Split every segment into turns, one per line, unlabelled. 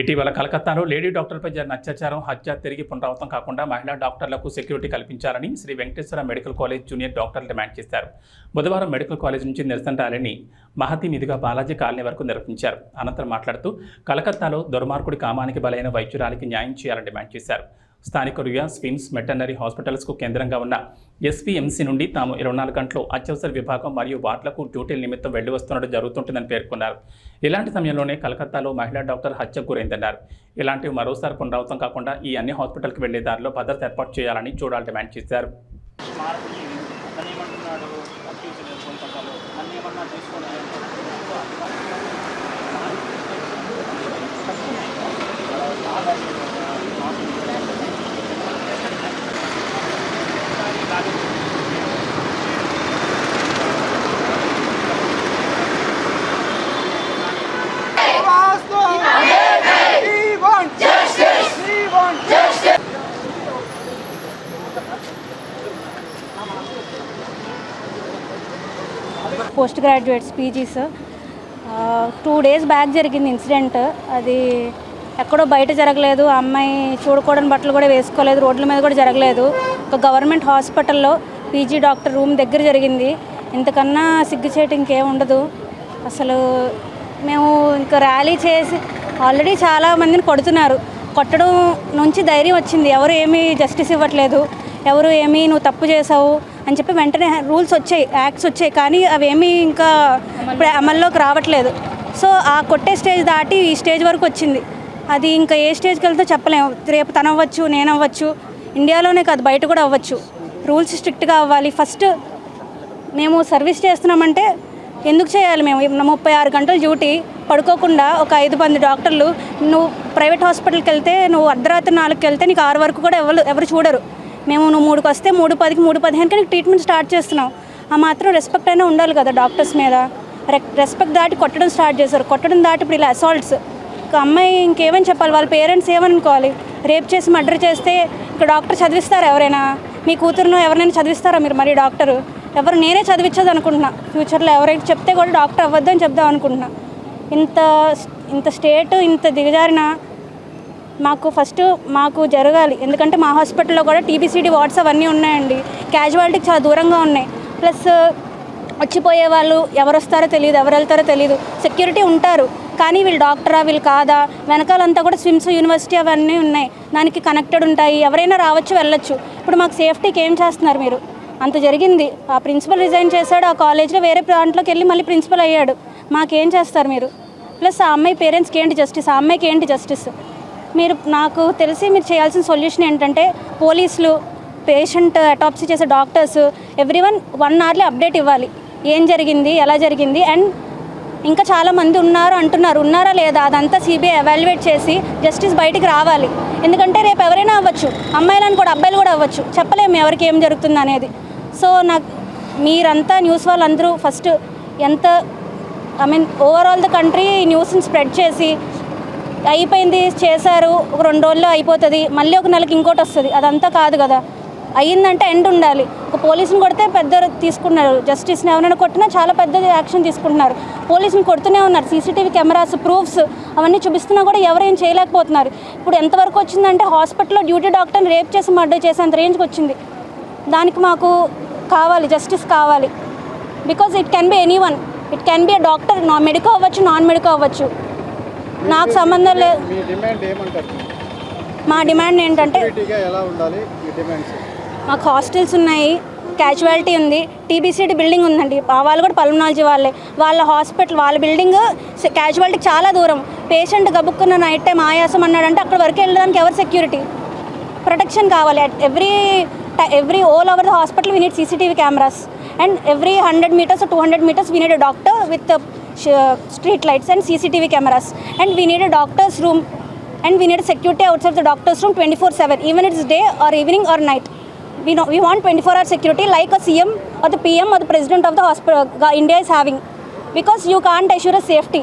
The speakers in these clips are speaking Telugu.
ఇటీవల కలకత్తాలో లేడీ డాక్టర్పై జరిగిన అత్యాచారం హత్య తిరిగి పునరావృతం కాకుండా మహిళా డాక్టర్లకు సెక్యూరిటీ కల్పించాలని Sri Venkateswara medical college junior డాక్టర్లు డిమాండ్ చేశారు. బుధవారం మెడికల్ కాలేజ్ నుంచి నిరసన ర్యాలీని మహతి మీదుగా బాలాజీ కాలనీ వరకు నిర్వహించారు. అనంతరం మాట్లాడుతూ కలకత్తాలో దుర్మార్గుడి కామానికి బలైన వైద్యురాలికి న్యాయం చేయాలని డిమాండ్ చేశారు. స్థానిక రుయా స్విమ్స్ మెటనరీ హాస్పిటల్స్కు కేంద్రంగా ఉన్న ఎస్పీఎంసీ నుండి తాము ఇరవై నాలుగు గంటలు అత్యవసర విభాగం మరియు వార్డులకు డ్యూటీల నిమిత్తం వెళ్ళి వస్తున్నట్టు జరుగుతుంటుందని పేర్కొన్నారు. ఇలాంటి సమయంలోనే కలకత్తాలో మహిళా డాక్టర్ హత్యకు గురైందన్నారు. ఇలాంటివి మరోసారి పునరావృతం కాకుండా ఈ అన్ని హాస్పిటల్కి వెళ్ళే దారిలో భద్రత ఏర్పాటు చేయాలని చూడాలని డిమాండ్ చేశారు.
Post graduates PGs. Two days back జరిగింది ఇన్సిడెంట్. అది ఎక్కడో బయట జరగలేదు. ఆ అమ్మాయి చూడకూడని బట్టలు కూడా వేసుకోలేదు. రోడ్ల మీద కూడా జరగలేదు. ఒక గవర్నమెంట్ హాస్పిటల్లో పీజీ డాక్టర్ రూమ్ దగ్గర జరిగింది. ఇంతకన్నా సిగ్గుచేటు ఇంకేం ఉండదు. అసలు మేము ఇంకా ర్యాలీ చేసి ఆల్రెడీ చాలా మందిని కొడుతున్నారు. కొట్టడం నుంచి ధైర్యం వచ్చింది. ఎవరు ఏమీ జస్టిస్ ఇవ్వట్లేదు. ఎవరు ఏమీ నువ్వు తప్పు చేసావు. అని చెప్పి వెంటనే రూల్స్ వచ్చాయి యాక్ట్స్ వచ్చాయి. కానీ అవేమీ ఇంకా ఇప్పుడు అమల్లోకి రావట్లేదు. సో ఆ కొట్టే స్టేజ్ దాటి ఈ స్టేజ్ వరకు వచ్చింది. అది ఇంకా ఏ స్టేజ్కి వెళ్తే చెప్పలేము రేపు తనవ్వచ్చు అవ్వచ్చు నేను అవ్వచ్చు. ఇండియాలోనే కాదు బయట కూడా అవ్వచ్చు. రూల్స్ స్ట్రిక్ట్గా అవ్వాలి. ఫస్ట్ మేము సర్వీస్ చేస్తున్నామంటే ఎందుకు చేయాలి మేము? ముప్పై ఆరు గంటల డ్యూటీ. పడుకోకుండా ఒక ఐదు మంది డాక్టర్లు నువ్వు ప్రైవేట్ హాస్పిటల్కి వెళ్తే నువ్వు అర్ధరాత్రి నాలుగుకి వెళ్తే నీకు ఆరు వరకు కూడా ఎవరు ఎవరు చూడరు. మేము నువ్వు మూడుకి వస్తే మూడు పదికి మూడు పదిహేనుకి నీకు ట్రీట్మెంట్ స్టార్ట్ చేస్తున్నావు. ఆ మాత్రం రెస్పెక్ట్ అయినా ఉండాలి కదా డాక్టర్స్ మీద. రెస్పెక్ట్ దాటి కొట్టడం స్టార్ట్ చేశారు. కొట్టడం దాటి ఇప్పుడు ఇలా అసాల్ట్స్ ఒక అమ్మాయి ఇంకేమని చెప్పాలి? వాళ్ళ పేరెంట్స్ ఏమనుకోవాలి? రేప్ చేసి మర్డర్ చేస్తే ఇక్కడ డాక్టర్ చదివిస్తారా ఎవరైనా? మీ కూతురును ఎవరైనా చదివిస్తారా మీరు మరి డాక్టర్ ఎవరు నేనే చదివించదు అనుకుంటున్నా. ఫ్యూచర్లో ఎవరైనా చెప్తే కూడా డాక్టర్ అవ్వద్దు అని చెప్దాం అనుకుంటున్నా. ఇంత ఇంత స్టేట్ ఇంత దిగజారిన మాకు ఫస్ట్ మాకు జరగాలి. ఎందుకంటే మా హాస్పిటల్లో కూడా టీబీసీడీ వార్డ్స్ అవన్నీ ఉన్నాయండి. క్యాజువాలిటీకి చాలా దూరంగా ఉన్నాయి. ప్లస్ వచ్చిపోయే వాళ్ళు ఎవరు వస్తారో తెలియదు ఎవరు వెళ్తారో తెలియదు సెక్యూరిటీ ఉంటారు. కానీ వీళ్ళు డాక్టరా వీళ్ళు కాదా? వెనకాలంతా కూడా స్విమ్స్ యూనివర్సిటీ అవన్నీ ఉన్నాయి. దానికి కనెక్టెడ్ ఉంటాయి. ఎవరైనా రావచ్చు వెళ్ళొచ్చు. ఇప్పుడు మాకు సేఫ్టీకి ఏం చేస్తున్నారు మీరు? అంత జరిగింది. ఆ ప్రిన్సిపల్ రిజైన్ చేశాడు. ఆ కాలేజ్లో వేరే దాంట్లోకి వెళ్ళి మళ్ళీ ప్రిన్సిపల్ అయ్యాడు. మాకేం చేస్తారు మీరు? ప్లస్ ఆ అమ్మాయి పేరెంట్స్కి ఏంటి జస్టిస్ ఆ అమ్మాయికి ఏంటి జస్టిస్ మీరు నాకు తెలిసి మీరు చేయాల్సిన సొల్యూషన్ ఏంటంటే పోలీసులు పేషెంట్ అటాప్సీ చేసే doctors every one one hourly update ఇవ్వాలి. ఏం జరిగింది ఎలా జరిగింది అండ్ ఇంకా చాలామంది ఉన్నారు అంటున్నారు. ఉన్నారా లేదా? అదంతా సిబిఐ ఎవాల్యుయేట్ చేసి జస్టిస్ బయటికి రావాలి. ఎందుకంటే రేపు ఎవరైనా అవ్వచ్చు. అమ్మాయిలను కూడా అబ్బాయిలు కూడా అవ్వచ్చు. చెప్పలేము ఎవరికి ఏం జరుగుతుంది అనేది. సో నాకు మీరంతా న్యూస్ వాళ్ళందరూ ఫస్ట్ ఎంత I mean overall the country న్యూస్ని స్ప్రెడ్ చేసి అయిపోయింది చేశారు ఒక రెండు రోజుల్లో అయిపోతుంది. మళ్ళీ ఒక నెలకి ఇంకోటి వస్తుంది. అదంతా కాదు కదా. అయ్యిందంటే ఎండ్ ఉండాలి. ఒక పోలీసుని కొడితే పెద్ద తీసుకున్నారు. జస్టిస్ని ఎవరైనా కొట్టినా చాలా పెద్ద యాక్షన్ తీసుకుంటున్నారు. పోలీసుని కొడుతూనే ఉన్నారు. సీసీటీవీ కెమెరాస్ ప్రూఫ్స్ అవన్నీ చూపిస్తున్నా కూడా ఎవరేం చేయలేకపోతున్నారు. ఇప్పుడు ఎంతవరకు వచ్చిందంటే హాస్పిటల్లో డ్యూటీ డాక్టర్ని రేప్ చేసి మర్డర్ చేసేంత రేంజ్కి వచ్చింది. దానికి మాకు కావాలి జస్టిస్ కావాలి. Because it can be any one it can be doctor. నా మెడికో అవ్వచ్చు నాన్ మెడికో అవ్వచ్చు. నాకు సంబంధం లేదు
మీ డిమాండ్
ఏంటంటే మాకు హాస్టల్స్ ఉన్నాయి క్యాజువాలిటీ ఉంది టీబీసీటీ బిల్డింగ్ ఉందండి. వాళ్ళు కూడా పల్మనాలజీ వాళ్ళే. వాళ్ళ హాస్పిటల్ వాళ్ళ బిల్డింగ్ క్యాజువాలిటీకి చాలా దూరం. పేషెంట్ గబుక్కున్న నైట్ టైం ఆయాసం అన్నాడంటే అక్కడ వరకు వెళ్ళడానికి ఎవరు సెక్యూరిటీ? ప్రొటెక్షన్ కావాలి. At every every all over the hospital we need CCTV cameras and every hundred metres two hundred metres we need doctor with street lights and CCTV cameras and we need doctors room and we need security outside the doctors room twenty four seven even it's day or evening or night we no we want twenty four hour security like a CM or the PM or president of the hospital India is having because you can't assure a safety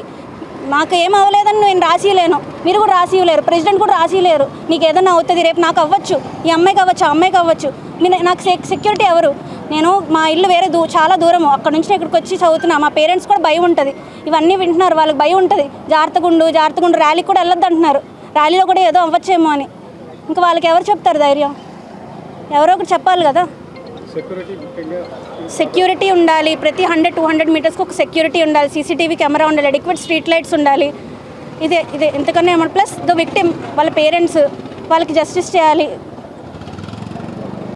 నాకు ఏం అవ్వలేదని నేను రాసియలేను మీరు కూడా రాసియలేరు ప్రెసిడెంట్ కూడా రాసియలేరు నీకు ఏదన్నా అవుతుంది రేపు నాకు అవ్వచ్చు. ఈ అమ్మాయికి అవ్వచ్చు ఆ అమ్మాయికి అవ్వచ్చు. మీ నాకు సెక్యూరిటీ ఎవరు? నేను మా ఇల్లు వేరే దూ చాలా దూరం. అక్కడ నుంచి ఇక్కడికి వచ్చి చదువుతున్నా. మా పేరెంట్స్ కూడా భయం ఉంటుంది. ఇవన్నీ వింటున్నారు. వాళ్ళకి భయం ఉంటుంది. జాగ్రత్తగుండు జాగ్రత్తగుండు ర్యాలీకి కూడా వెళ్ళొద్దు అంటున్నారు. ర్యాలీలో కూడా ఏదో అవ్వచ్చేమో అని. ఇంకా వాళ్ళకి ఎవరు చెప్తారు ధైర్యం? ఎవరో ఒకటి చెప్పాలి కదా. సెక్యూరిటీ ఉండాలి. ప్రతి హండ్రెడ్ టూ హండ్రెడ్ మీటర్స్కి ఒక సెక్యూరిటీ ఉండాలి. సీసీటీవీ కెమెరా ఉండాలి. అడిక్వేట్ స్ట్రీట్ లైట్స్ ఉండాలి. ఇదే ఇదే. ఎంతకన్నా ఏమన్నా ప్లస్ ద విక్టిమ్ వాళ్ళ పేరెంట్స్ వాళ్ళకి జస్టిస్ చేయాలి.